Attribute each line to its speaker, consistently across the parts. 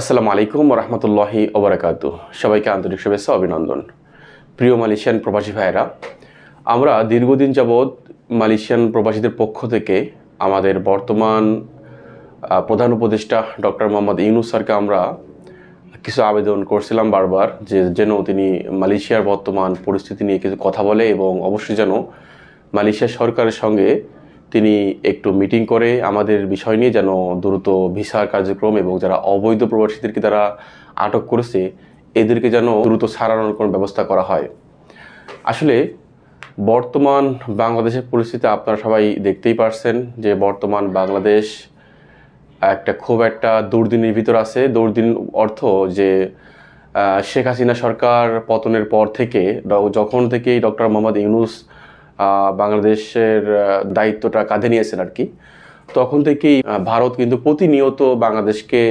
Speaker 1: আসসালামু আলাইকুম রহমতুল্লাহি ওবরাকাত সবাইকে আন্তরিক শুভেচ্ছা অভিনন্দন। প্রিয় মালয়েশিয়ান প্রবাসী ভাইয়েরা, আমরা দীর্ঘদিন যাবৎ মালয়েশিয়ান প্রবাসীদের পক্ষ থেকে আমাদের বর্তমান প্রধান উপদেষ্টা ডক্টর মোহাম্মদ ইউনুস স্যারকে আমরা কিছু আবেদন করছিলাম বারবার যে যেন তিনি মালয়েশিয়ার বর্তমান পরিস্থিতি নিয়ে কিছু কথা বলে এবং অবশ্যই যেন মালয়েশিয়া সরকারের সঙ্গে তিনি একটু মিটিং করে আমাদের বিষয় নিয়ে যেন দ্রুত ভিসার কার্যক্রম এবং যারা অবৈধ প্রবাসীদেরকে তারা আটক করেছে, এদেরকে যেন দ্রুত ছাড়ানোর কোনো ব্যবস্থা করা হয়। আসলে বর্তমান বাংলাদেশের পরিস্থিতি আপনারা সবাই দেখতেই পারছেন যে বর্তমান বাংলাদেশ একটা খুব একটা দুর্দিনের ভিতর আছে। দুর্দিন অর্থ যে শেখ হাসিনা সরকার পতনের পর থেকে যখন থেকেই ডক্টর মোহাম্মদ ইউনুস বাংলাদেশের দায়িত্বটা কাঁধে নিয়েছেন আর কি। তখন থেকেই ভারত কিন্তু প্রতিনিয়ত বাংলাদেশকে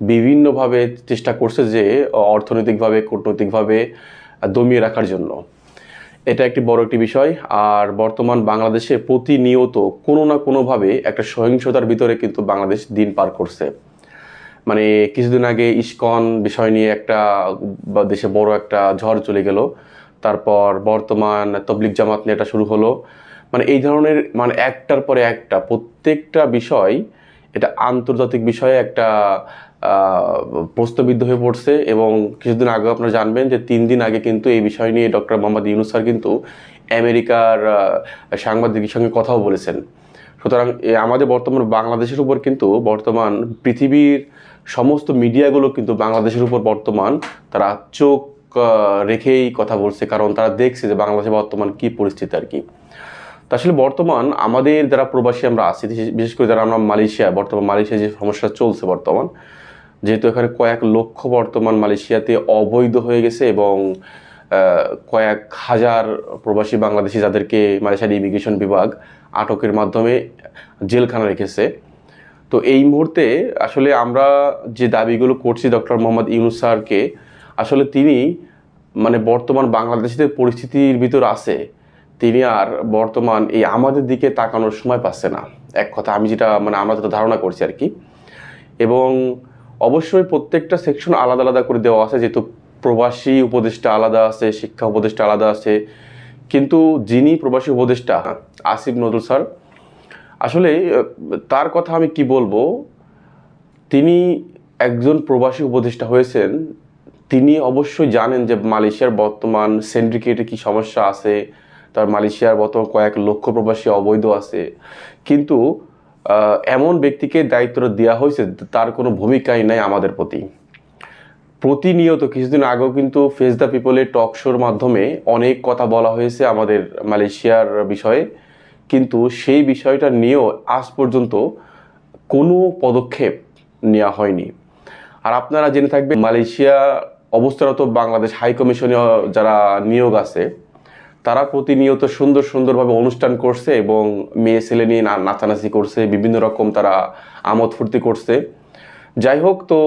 Speaker 1: বিভিন্নভাবে চেষ্টা করছে যে, অর্থনৈতিকভাবে, কূটনৈতিকভাবে দমিয়ে রাখার জন্য। এটা একটি বড় একটি বিষয়। আর বর্তমান বাংলাদেশে প্রতিনিয়ত কোনো না কোনোভাবে একটা সহিংসতার ভিতরে কিন্তু বাংলাদেশ দিন পার করছে। মানে কিছুদিন আগে ইস্কন বিষয় নিয়ে একটা দেশে বড় একটা ঝড় চলে গেল। তারপর বর্তমান তবলিক জামাত নিয়ে এটা শুরু হলো। মানে এই ধরনের মানে একটার পরে একটা প্রত্যেকটা বিষয় এটা আন্তর্জাতিক বিষয়ে একটা আহ, প্রশ্নবিদ্ধ হয়ে পড়ছে এবং কিছুদিন আগে আপনারা জানবেন যে তিন দিন আগে কিন্তু এই বিষয় নিয়ে ডক্টর মোহাম্মদ ইউনুস স্যার কিন্তু আমেরিকার সাংবাদিকের সঙ্গে কথাও বলেছেন। সুতরাং আমাদের বর্তমান বাংলাদেশের উপর কিন্তু বর্তমান পৃথিবীর সমস্ত মিডিয়াগুলো কিন্তু বাংলাদেশের উপর বর্তমান তারা চোখ রেখেই কথা বলছে, কারণ তারা দেখছে যে বাংলাদেশে বর্তমান কি পরিস্থিতি আর কি। তো আসলে বর্তমান আমাদের যারা প্রবাসী আমরা আছি, বিশেষ- করে যারা আমরা মালয়েশিয়া বর্তমান মালয়েশিয়া যে সমস্যা চলছে বর্তমান, যেহেতু এখানে কয়েক লক্ষ বর্তমান মালয়েশিয়াতে অবৈধ হয়ে গেছে এবং কয়েক হাজার প্রবাসী বাংলাদেশি যাদেরকে মালয়েশিয়ার ইমিগ্রেশন বিভাগ আটকের মাধ্যমে জেলখানা রেখেছে। তো এই মুহূর্তে আসলে আমরা যে দাবিগুলো করছি ডক্টর মোহাম্মদ ইউনুস স্যারকে আসলে তিনি মানে বর্তমান বাংলাদেশের পরিস্থিতির ভিতর আছে, তিনি আর বর্তমান এই আমাদের দিকে তাকানোর সময় পাচ্ছে না। এক কথা, আমি যেটা মানে আমরা যেটা ধারণা করছি আর কি। এবং অবশ্যই প্রত্যেকটা সেকশন আলাদা আলাদা করে দেওয়া আছে, যেহেতু প্রবাসী উপদেষ্টা আলাদা আছে, শিক্ষা উপদেষ্টা আলাদা আছে। কিন্তু যিনি প্রবাসী উপদেষ্টা, আসিফ নজরুল স্যার, আসলে, তার কথা আমি কি বলব, তিনি একজন প্রবাসী উপদেষ্টা হয়েছেন তিনি অবশ্যই জানেন যে মালয়েশিয়ার বর্তমান সেন্ডিকেটে কি সমস্যা আছে, তার মালয়েশিয়ার বর্তমান কয়েক লক্ষ প্রবাসী অবৈধ আছে। কিন্তু এমন ব্যক্তিকে দায়িত্বটা দেওয়া হয়েছে, তার কোনো ভূমিকাই নাই আমাদের প্রতি। প্রতিনিয়ত, কিছুদিন আগেও কিন্তু ফেস দ্য পিপলের টক শোর মাধ্যমে অনেক কথা বলা হয়েছে আমাদের মালয়েশিয়ার বিষয়ে। কিন্তু সেই বিষয়টা নিয়েও আজ পর্যন্ত কোনো পদক্ষেপ নেওয়া হয়নি। আর আপনারা জেনে থাকবেন, মালয়েশিয়া অবস্থারত বাংলাদেশ হাই কমিশনীয় যারা নিয়োগ আছে, তারা প্রতিনিয়ত সুন্দর সুন্দরভাবে অনুষ্ঠান করছে এবং মেয়ে, ছেলে নিয়ে নাচানাচি করছে, বিভিন্ন রকম তারা আমোদ ফুর্তি করছে। যাই হোক, তো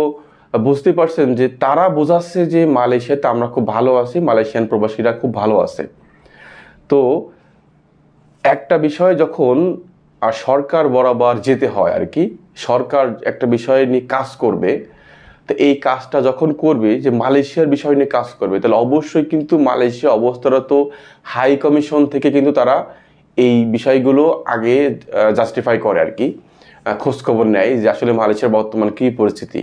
Speaker 1: বুঝতে পারছেন যে তারা বোঝাচ্ছে যে মালয়েশিয়াতে আমরা খুব ভালো আছি, মালয়েশিয়ান প্রবাসীরা খুব ভালো আছে। তো একটা বিষয় যখন সরকার বরাবর যেতে হয় আর কি, সরকার একটা বিষয় নিয়ে কাজ করবে তো এই কাজটা যখন করবে, যে মালয়েশিয়ার বিষয় নিয়ে কাজ করবে, তাহলে অবশ্যই কিন্তু মালয়েশিয়া অবস্থারত হাই কমিশন থেকে কিন্তু তারা এই বিষয়গুলো আগে জাস্টিফাই করে আর কি। খোঁজখবর নেয় যে আসলে মালয়েশিয়ার বর্তমান কী পরিস্থিতি।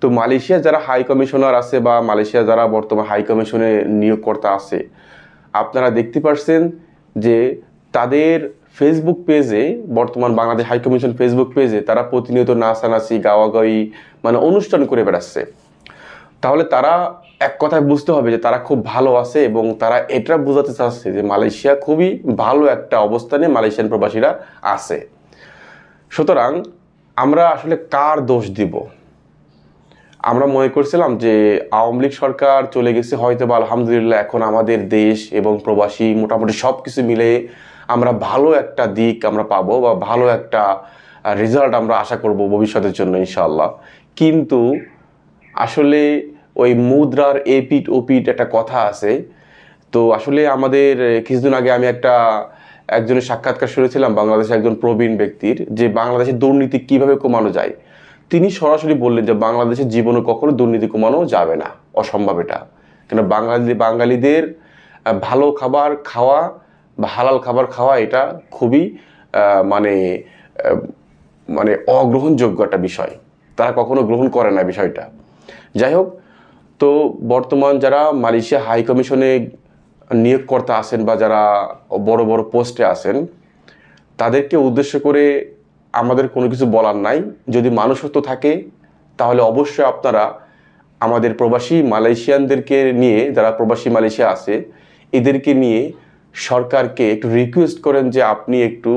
Speaker 1: তো মালয়েশিয়া যারা হাই কমিশনার আছে বা মালয়েশিয়া যারা বর্তমান হাই কমিশনে নিয়োগকর্তা আছে, আপনারা দেখতে পারছেন যে তাদের ফেসবুক পেজে বর্তমান বাংলাদেশ হাইকমিশন ফেসবুক পেজে তারা প্রতিনিয়ত নাচানাচি, গাওয়াগাওয়ি মানে অনুষ্ঠান করে বেড়াচ্ছে। তাহলে তারা এক কথায় বুঝতে হবে যে তারা খুব ভালো আছে এবং তারা এটা বোঝাতে চাচ্ছে যে মালয়েশিয়া খুবই ভালো একটা অবস্থানে মালয়েশিয়ান প্রবাসীরা আছে। সুতরাং আমরা আসলে কার দোষ দিব? আমরা মনে করছিলাম যে আওয়ামী লীগ সরকার চলে গেছে হয়তো বা আলহামদুলিল্লাহ এখন আমাদের দেশ এবং প্রবাসী মোটামুটি সব কিছু মিলে আমরা ভালো একটা দিক আমরা পাবো বা ভালো একটা রেজাল্ট আমরা আশা করব ভবিষ্যতের জন্য ইনশাল্লাহ কিন্তু আসলে ওই মুদ্রার এপিট ওপিট একটা কথা আছে। তো আসলে আমাদের কিছুদিন আগে আমি একটা, একজনের সাক্ষাৎকার শুনেছিলাম, বাংলাদেশের একজন প্রবীণ ব্যক্তির, যে বাংলাদেশের দুর্নীতি কীভাবে কমানো যায়। তিনি সরাসরি বললেন যে বাংলাদেশের জীবনে কখনো দুর্নীতি কমানো যাবে না, অসম্ভব এটা। কেন বাঙালি, বাঙালিদের ভালো খাবার, খাওয়া বা হালাল খাবার খাওয়া এটা খুবই মানে মানে অগ্রহণযোগ্য একটা বিষয়। তারা কখনো গ্রহণ করে না বিষয়টা। যাই হোক, তো বর্তমান যারা মালয়েশিয়া হাই কমিশনে নিয়োগকর্তা আছেন বা যারা বড় বড় পোস্টে আছেন, তাদেরকে উদ্দেশ্য করে আমাদের কোনো কিছু বলার নাই। যদি মানুষত্ব থাকে, তাহলে অবশ্যই আপনারা আমাদের প্রবাসী মালয়েশিয়ানদেরকে নিয়ে, যারা প্রবাসী মালয়েশিয়া আছে, এদেরকে নিয়ে সরকারকে একটু রিকোয়েস্ট করেন যে আপনি একটু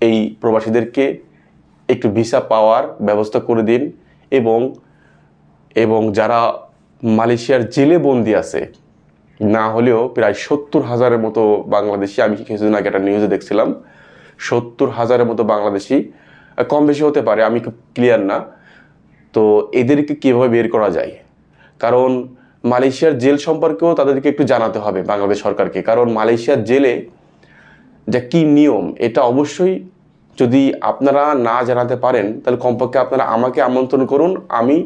Speaker 1: এই প্রবাসীদেরকে একটু ভিসা পাওয়ার ব্যবস্থা করে দিন এবং এবং যারা মালয়েশিয়ার জেলে বন্দি আছে, না হলেও প্রায় সত্তর হাজারের মতো বাংলাদেশি, আমি কিছুদিন আগে একটা নিউজে দেখছিলাম, সত্তর হাজারের মতো বাংলাদেশি কম বেশি হতে পারে, আমি ক্লিয়ার না। তো এদেরকে কীভাবে বের করা যায়? কারণ মালয়েশিয়ার জেল সম্পর্কেও তাদেরকে একটু জানাতে হবে বাংলাদেশ সরকারকে। কারণ মালয়েশিয়ার জেলে যা কি নিয়ম, এটা অবশ্যই যদি আপনারা না জানাতে পারেন, তাহলে কমপক্ষে আপনারা আমাকে আমন্ত্রণ করুন, আমি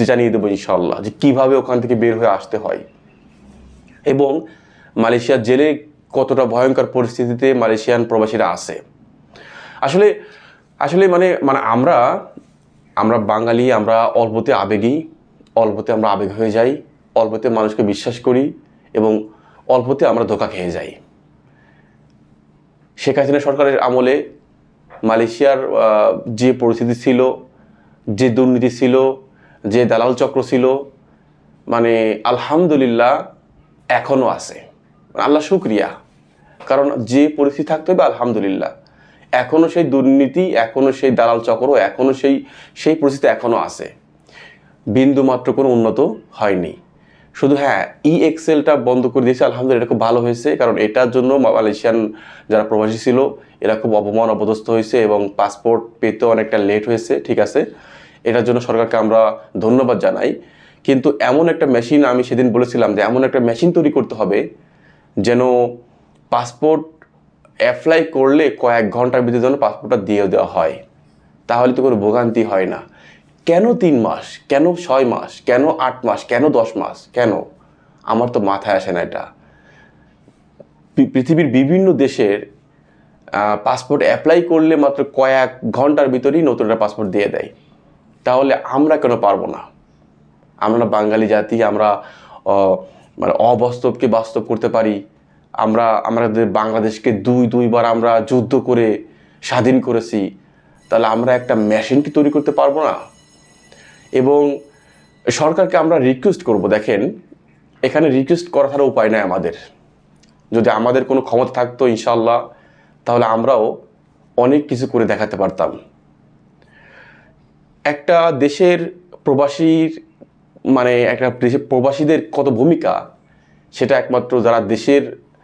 Speaker 1: জানিয়ে দেবো ইনশাল্লাহ যে কীভাবে ওখান থেকে বের হয়ে আসতে হয়। এবং মালয়েশিয়ার জেলে কতটা ভয়ঙ্কর পরিস্থিতিতে মালয়েশিয়ান প্রবাসীরা আসে আসলে আসলে মানে মানে আমরা আমরা বাঙালি, আমরা অল্পতে আবেগী, অল্পতে আমরা আবেগ হয়ে যাই। অল্পতে মানুষকে বিশ্বাস করি এবং অল্পতে আমরা ধোকা খেয়ে যাই। শেখ হাসিনা সরকারের আমলে মালয়েশিয়ার যে পরিস্থিতি ছিল, যে দুর্নীতি ছিল, যে দালাল চক্র ছিল মানে আলহামদুলিল্লাহ এখনও আছে। আল্লাহ শুক্রিয়া। কারণ যে পরিস্থিতি থাকতে হবে, আলহামদুলিল্লাহ। এখনও সেই দুর্নীতি এখনও সেই দালাল চক্র এখনও সেই সেই পরিস্থিতি এখনও আছে। বিন্দু মাত্র কোনো উন্নত হয়নি। শুধু হ্যাঁ ই এক্সেলটা বন্ধ করে দিয়েছে, আলহামদুলিল্লাহ এটা খুব ভালো হয়েছে, কারণ এটার জন্য মালয়েশিয়ান যারা প্রবাসী ছিল, এরা খুব অপমান অপদস্থ হয়েছে এবং পাসপোর্ট পেতেও অনেকটা লেট হয়েছে, ঠিক আছে? এটার জন্য সরকারকে আমরা ধন্যবাদ জানাই। কিন্তু এমন একটা মেশিন আমি সেদিন বলেছিলাম যে, এমন একটা মেশিন তৈরি করতে হবে যেন পাসপোর্ট অ্যাপ্লাই করলে কয়েক ঘণ্টার ভিতরে যেন পাসপোর্টটা দিয়ে দেওয়া হয়। তাহলে তো কোনো ভোগান্তি হয় না। কেন তিন মাস? কেন ছয় মাস? কেন আট মাস? কেন দশ মাস? কেন? আমার তো মাথায় আসে না এটা। পৃথিবীর বিভিন্ন দেশের পাসপোর্ট অ্যাপ্লাই করলে মাত্র কয়েক ঘণ্টার ভিতরেই নতুন একটা পাসপোর্ট দিয়ে দেয়। তাহলে আমরা কেন পারব না? আমরা বাঙালি জাতি, আমরা মানে অবাস্তবকে বাস্তব করতে পারি। আমরা, আমাদের বাংলাদেশকে দুই, দুইবার আমরা যুদ্ধ করে, স্বাধীন করেছি। তাহলে আমরা একটা মেশিন কি তৈরি করতে পারব না? এবং সরকারকে আমরা রিকোয়েস্ট করব, দেখেন, এখানে রিকোয়েস্ট করা ছাড়া উপায় নাই আমাদের। যদি আমাদের কোনো ক্ষমতা থাকতো ইনশাল্লাহ তাহলে আমরাও অনেক কিছু করে দেখাতে পারতাম। একটা দেশের প্রবাসীর মানে একটা দেশের প্রবাসীদের কত ভূমিকা, সেটা একমাত্র যারা দেশের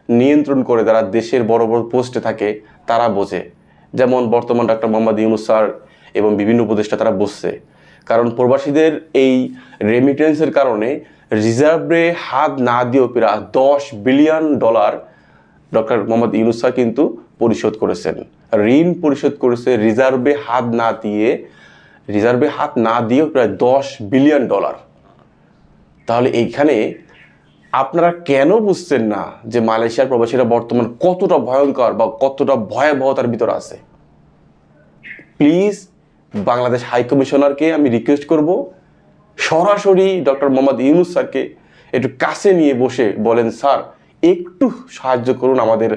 Speaker 1: নিয়ন্ত্রণ করে, যারা দেশের বড় বড় পোস্টে থাকে, তারা বোঝে। যেমন বর্তমান ডাক্তার মোহাম্মদ ইউনুস স্যার এবং বিভিন্ন উপদেষ্টা তারা বসছে। কারণ প্রবাসীদের এই রেমিটেন্সের কারণে রিজার্ভে হাত না দিয়েও প্রায় দশ billion dollar doctor Mohammad Yunus কিন্তু পরিশোধ করেছেন। ঋণ পরিশোধ করেছে, রিজার্ভে হাত না দিয়ে, রিজার্ভে হাত না দিয়েও প্রায় দশ বিলিয়ন ডলার তাহলে এইখানে আপনারা কেন বুঝছেন না যে মালয়েশিয়ার প্রবাসীরা বর্তমান কতটা ভয়ঙ্কর বা কতটা ভয়াবহতার ভিতর আছে? প্লিজ বাংলাদেশ হাই কমিশনারকে আমি রিকোয়েস্ট করব সরাসরি ডক্টর মোহাম্মদ ইউনুস স্যারকে একটু কাছে নিয়ে বসে বলেন, স্যার, একটু সাহায্য করুন আমাদের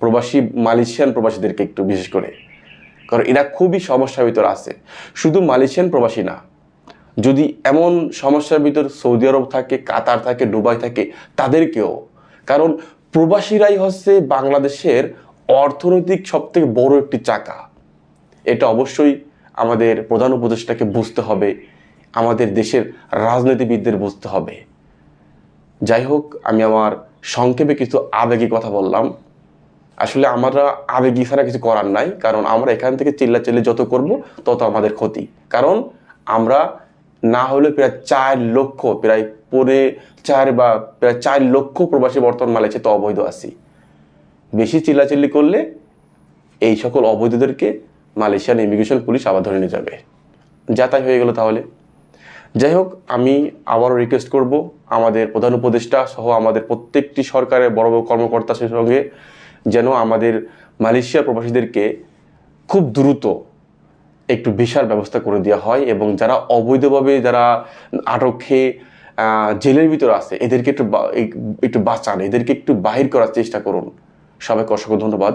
Speaker 1: প্রবাসী মালয়েশিয়ান প্রবাসীদেরকে একটু বিশেষ করে। কারণ এরা খুবই সমস্যার ভিতর আছে। শুধু মালয়েশিয়ান প্রবাসী না, যদি এমন সমস্যার ভিতর সৌদি আরব থাকে, কাতার থাকে, দুবাই থাকে, তাদেরকেও। কারণ প্রবাসীরাই হচ্ছে বাংলাদেশের অর্থনৈতিক সবথেকে বড় একটি চাকা। এটা অবশ্যই আমাদের প্রধান উপদেষ্টাকে বুঝতে হবে, আমাদের দেশের রাজনীতিবিদদের বুঝতে হবে। যাই হোক, আমি আমার সংক্ষেপে কিছু আবেগী কথা বললাম। আসলে আমরা আবেগী ছাড়া কিছু করার নাই, কারণ আমরা এখান থেকে চিল্লা চিল্লি যত করব তত আমাদের ক্ষতি। কারণ আমরা না হলে প্রায় চার লক্ষ, প্রায় পরে চার বা প্রায় চার লক্ষ প্রবাসী বর্তমান মালয়েশিয়াতে অবৈধ আছি। বেশি চিল্লাচিল্লি করলে এই সকল অবৈধদেরকে মালয়েশিয়ান ইমিগ্রেশন পুলিশ আবার ধরে নিয়ে যাবে। যা তাই হয়ে গেল তাহলে। যাই হোক, আমি আবারও রিকোয়েস্ট করব আমাদের প্রধান উপদেষ্টা সহ আমাদের প্রত্যেকটি সরকারের বড় বড় কর্মকর্তার সঙ্গে যেন আমাদের মালয়েশিয়ার প্রবাসীদেরকে খুব দ্রুত একটু ভিসার ব্যবস্থা করে দেওয়া হয় এবং যারা অবৈধভাবে যারা আটক খেয়ে জেলের ভিতরে আছে, এদেরকে একটু একটু বাঁচান, এদেরকে একটু বাহির করার চেষ্টা করুন। সবাইকে অসংখ্য ধন্যবাদ।